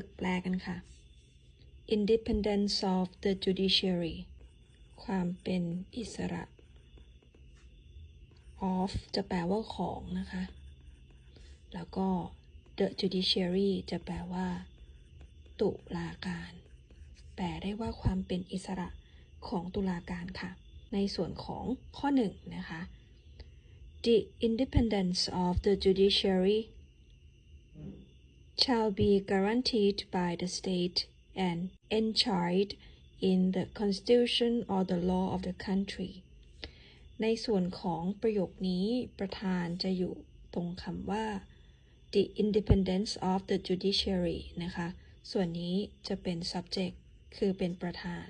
ฝึกแปลกันค่ะ independence of the judiciary ความเป็นอิสระ of จะแปลว่าของนะคะ แล้วก็ the judiciary จะแปลว่า ตุลาการ แปลได้ว่าความเป็นอิสระของตุลาการค่ะ ในส่วนของข้อหนึ่งนะคะ the independence of the judiciary shall be guaranteed by the state and enshrined in the constitution or the law of the country ในส่วนของประโยคนี้ประธานจะอยู่ตรงคำว่า the independence of the judiciary นะคะ ส่วนนี้จะเป็น subject คือเป็นประธาน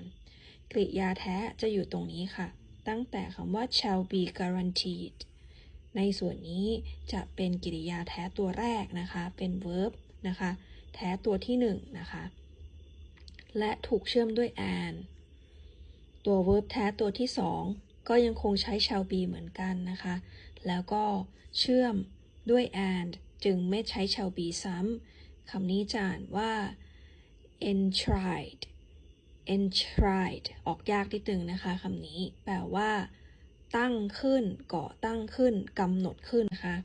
กริยาแท้จะอยู่ตรงนี้ค่ะ ตั้งแต่คำว่า shall be guaranteed ในส่วนนี้จะเป็นกริยาแท้ตัวแรกนะคะ เป็น verb นะคะ แท้ตัวที่หนึ่งนะคะ และถูกเชื่อมด้วย and ตัว verb แท้ตัวที่สองก็ยังคงใช้ shall be เหมือนกันนะคะ แล้วก็เชื่อมด้วย and จึงไม่ใช้ shall be ซ้ำคำนี้จานว่า enshrined enshrined ออกยากนิดนึงนะคะคำนี้ แปลว่า ตั้งขึ้นก่อตั้งขึ้นกำหนดขึ้นนะคะ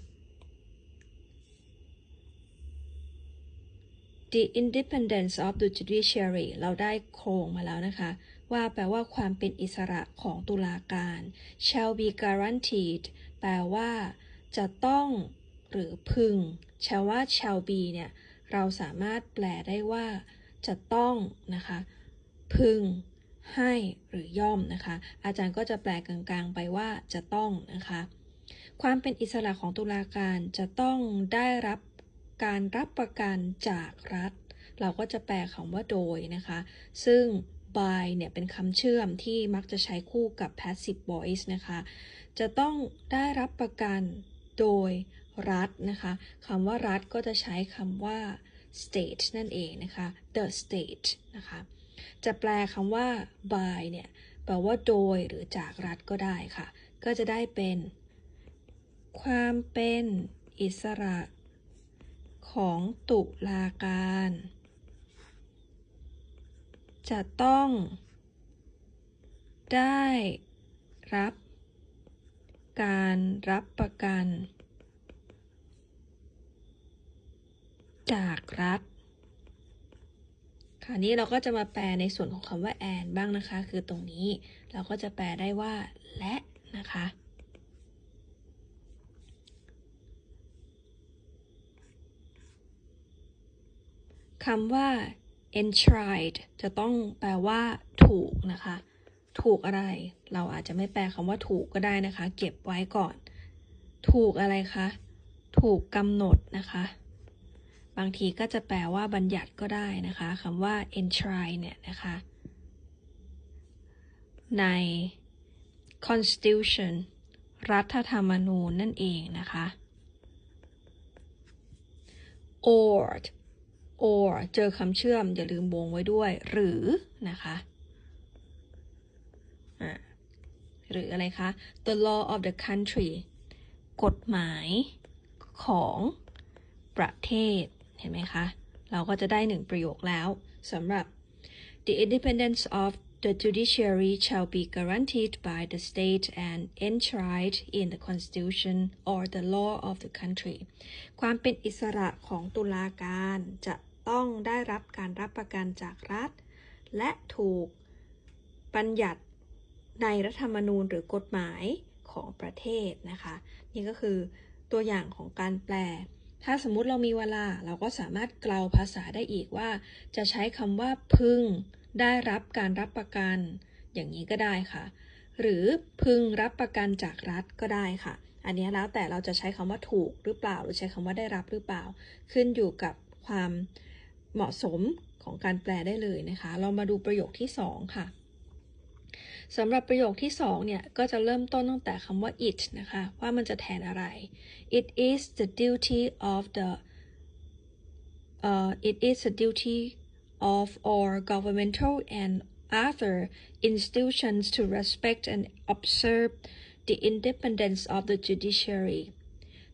The independence of the judiciary เราได้โครงมาแล้วนะคะ ว่าแปลว่าความเป็นอิสระของตุลาการ shall be guaranteed แปลว่า จะต้องหรือพึง ชาว่า shall be เนี่ย เราสามารถแปลได้ว่า จะต้องนะคะ พึง ให้หรือย่อมนะคะ อาจารย์ก็จะแปลกลางๆ ไปว่าจะต้องนะคะ ความเป็นอิสระของตุลาการจะต้องได้รับ การรับประกันจากรัฐ เราก็จะแปลคำว่าโดยนะคะ ซึ่ง by เนี่ยเป็นคำเชื่อมที่มักจะใช้คู่กับ passive voice นะคะ จะต้องได้รับประกันโดยรัฐนะคะคำว่ารัฐก็จะใช้คำว่า state นั่นเองนะคะ the state นะคะ จะแปลคำว่า by เนี่ยแปลว่าโดยหรือจากรัฐก็ได้ค่ะ ก็จะได้เป็น ความเป็นอิสระ ของตุลาการ จะต้อง ได้รับ การรับประกัน จากรัฐคราวนี้เราก็จะมาแปลในส่วนของคำว่า and บ้างนะคะ คือตรงนี้เราก็จะแปลได้ว่าและนะคะ คำว่า enshrined จะต้องแปลว่า ถูกนะคะ ถูกอะไร เราอาจจะไม่แปลคำว่าถูกก็ได้นะคะ เก็บไว้ก่อน ถูกอะไรคะ ถูกกำหนดนะคะ บางทีก็จะแปลว่าบัญญัติก็ได้นะคะคำว่า enshrine เนี่ยนะคะ ใน constitution รัฐธรรมนูญนั่นเองนะคะ or or เจอคำเชื่อม อย่าลืมวงไว้ด้วย หรือนะคะหรืออะไรคะ the law of the country กฎหมายของประเทศ เห็นไหมคะ เราก็จะได้หนึ่งประโยคแล้วสำหรับ the independence of the judiciary shall be guaranteed by the state and enshrined in the constitution or the law of the country ความเป็นอิสระของตุลาการจะต้องได้รับการรับประกันจากรัฐ และถูกบัญญัติในรัฐธรรมนูญหรือกฎหมายของประเทศนะคะ นี่ก็คือตัวอย่างของการแปล ถ้าสมมุติเรามีเวลาเราก็สามารถเกลาภาษาได้อีกว่า จะใช้คำว่าพึง ได้รับการรับประกัน อย่างนี้ก็ได้ค่ะ หรือพึงรับประกันจากรัฐก็ได้ค่ะ อันนี้แล้วแต่เราจะใช้คำว่าถูกหรือเปล่า หรือใช้คำว่าได้รับหรือเปล่า ขึ้นอยู่กับความเหมาะสมของการแปลได้เลยนะคะ เรามาดูประโยคที่ 2 ค่ะสำหรับประโยคที่ 2 เนี่ย ก็จะเริ่มต้นตั้งแต่คำว่า it นะคะ ว่ามันจะแทนอะไร it is the duty of the uh, it is the duty of all governmental and other institutions to respect and observe the independence of the judiciary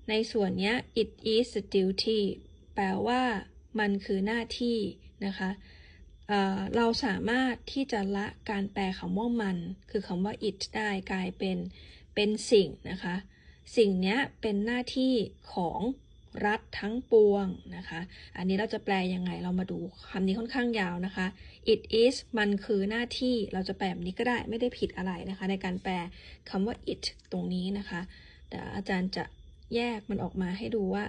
ในส่วนนี้ it is the duty แปลว่ามันคือหน้าที่นะคะเเราสามารถที่จะละการแปลคำว่ามัน คือคำว่า it ได้กลายเป็นเป็นสิ่งนะคะ สิ่งเนี้ยเป็นหน้าที่ของ รัฐทั้งปวงนะคะ อันนี้เราจะแปลยังไง เรามาดูคำนี้ค่อนข้างยาวนะคะ it is มันคือหน้าที่ เราจะแปลแบบนี้ก็ได้ ไม่ได้ผิดอะไรนะคะ ในการแปลคำว่า it ตรงนี้นะคะเดี๋ยวอาจารย์จะแยกมันออกมาให้ดูว่า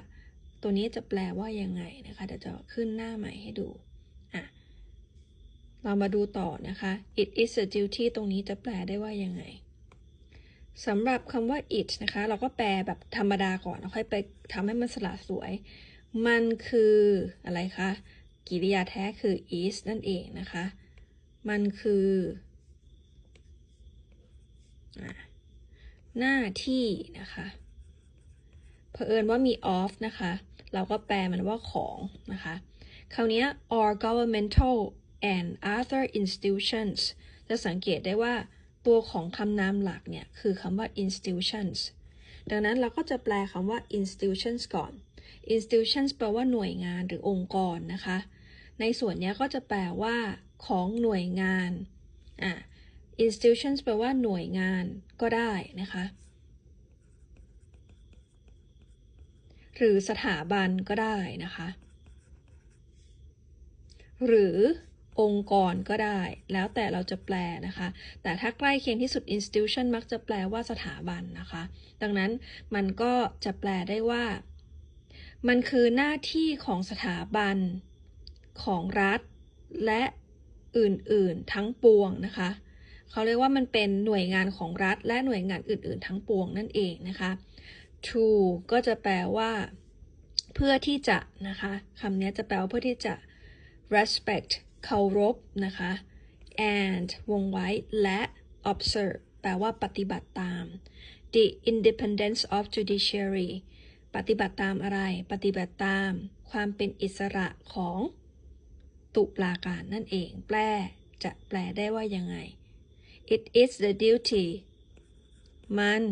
ตัวนี้จะแปลว่ายังไงนะคะ เดี๋ยวจะขึ้นหน้าใหม่ให้ดู อะ เรามาดูต่อนะคะ it is a duty ตรงนี้จะแปลได้ว่ายังไง สำหรับคำว่า it นะคะ เราก็แปลแบบธรรมดาก่อนแล้วค่อยไปทำให้มันสละสวย มันคืออะไรคะกิริยาแท้คือ is นั่นเองนะคะ มันคือหน้าที่นะคะเผอิญว่ามี of นะคะ เราก็แปลมันว่าของนะคะ คราวนี้ or governmental and other institutions จะสังเกตได้ว่า ตัวของคำนามหลักเนี่ย คือคำว่า institutions ดังนั้นเราก็จะแปลคำว่า institutions ก่อน institutions แปลว่าหน่วยงานหรือองค์กรนะคะ ในส่วนเนี้ยก็จะแปลว่า ของหน่วยงานอะ institutions แปลว่าหน่วยงานก็ได้นะคะ หรือสถาบันก็ได้นะคะ หรือ องค์กรก็ได้ แล้วแต่เราจะแปลนะคะ แต่ถ้าใกล้เคียงที่สุด institution มักจะแปลว่าสถาบันนะคะ ดังนั้นมันก็จะแปลได้ว่า มันคือหน้าที่ของสถาบันของรัฐและอื่นๆทั้งปวงนะคะเขาเรียกว่ามันเป็นหน่วยงานของรัฐ และหน่วยงานอื่น ๆ ทั้งปวงนั่นเองนะคะ to ก็จะแปลว่า เพื่อที่จะนะคะคำนี้จะแปลว่าเพื่อที่จะ respect เคารพนะคะ and วงไว้และ observe แปลว่าปฏิบัติตาม the independence of judiciary ปฏิบัติตามอะไร ปฏิบัติตาม ความเป็นอิสระของตุลาการนั่นเอง แปลจะแปลได้ว่ายังไง it is the duty มัน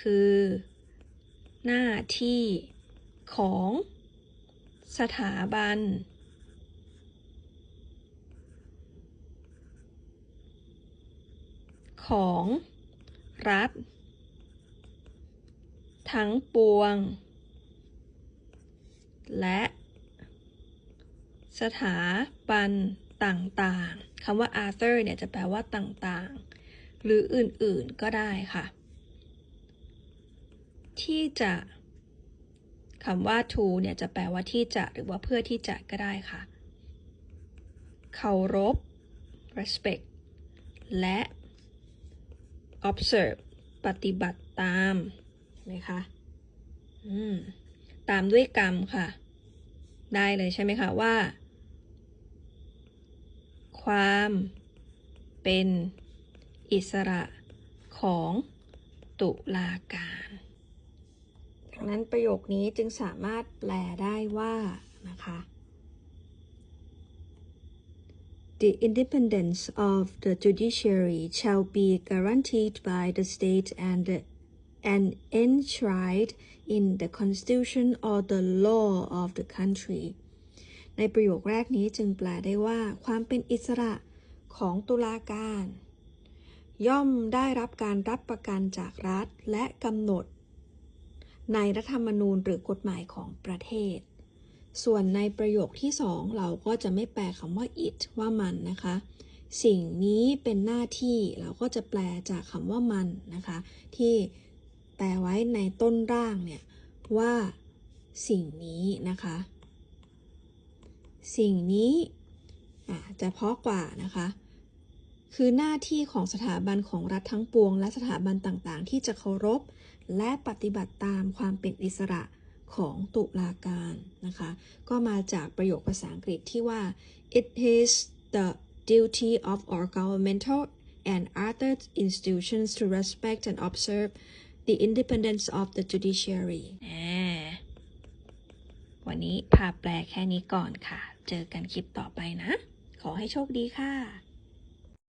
คือ หน้าที่ของสถาบัน ของรัฐ ทั้งปวง และสถาบันต่างๆ คำว่า other เนี่ยจะแปลว่าต่างๆ หรืออื่นๆก็ได้ค่ะ ที่จะคำว่า to เนี่ยจะแปลว่าที่จะหรือว่าเพื่อที่จะก็ได้ค่ะ เคารพ respect และ observe ปฏิบัติตามนไหมคะอืมตามด้วยกรรมค่ะ ได้เลยใช่ไหมคะว่า ความเป็นอิสระของตุลาการดังนั้นประโยคนี้จึงสามารถแปลได้ว่านะคะ The independence of the judiciary shall be guaranteed by the state and and enshrined in the constitution or the law of the country ในประโยคแรกนี้จึงแปลได้ว่า ความเป็นอิสระของตุลาการ ย่อมได้รับการรับประกันจากรัฐและกำหนด ในรัฐธรรมนูญหรือกฎหมายของประเทศ ส่วนในประโยคที่สองเราก็จะไม่แปลคำว่า it ว่ามันนะคะ สิ่งนี้เป็นหน้าที่เราก็จะแปลจากคำว่ามันนะคะ ที่แปลไว้ในต้นร่างเนี่ยว่าสิ่งนี้นะคะ สิ่งนี้ะจะเพาะกว่านะคะ คือหน้าที่ของสถาบันของรัฐทั้งปวง และสถาบันต่างๆ ที่จะเคารพ และปฏิบัติตามความเป็นอิสระ ของตุลาการนะคะ ก็มาจากประโยคภาษาอังกฤษที่ว่า it is the duty of all governmental and other institutions to respect and observe the independence of the judiciary วันนี้พาแปลแค่นี้ก่อนค่ะ เจอกันคลิปต่อไปนะ ขอให้โชคดีค่ะ